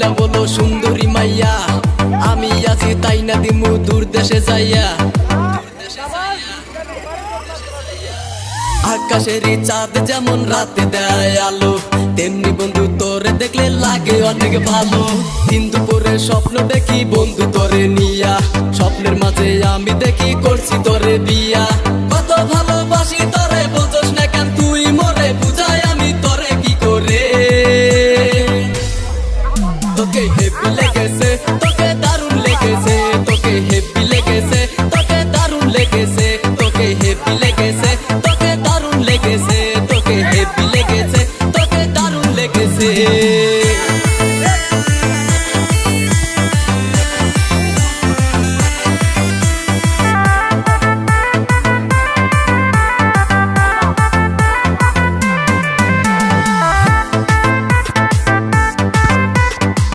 লা বলো, সুন্দরী মাইয়া, আমি আছি তাই না দিমু, দূর দেশে যাইয়া। আকাশেরই চাঁদ যেমন রাতে দেয় আলো, তেমনি বন্ধু তোরে দেখলে লাগে অনেক ভালো। দিন দুপুরে স্বপ্ন দেখি বন্ধু তোরে নিয়া, স্বপ্নের মাঝে আমি দেখি করছি তোরে বিয়া। তোকে হেপি লেগেছে, তোকে দারুণ লেগেছে, তোকে হেপি লেগেছে, তোকে দারুণ লেগেছে, তোকে হেপি লেগেছে, তোকে দারুণ লেগেছে, তোকে হেপি লেগেছে, তোকে দারুণ লেগেছে।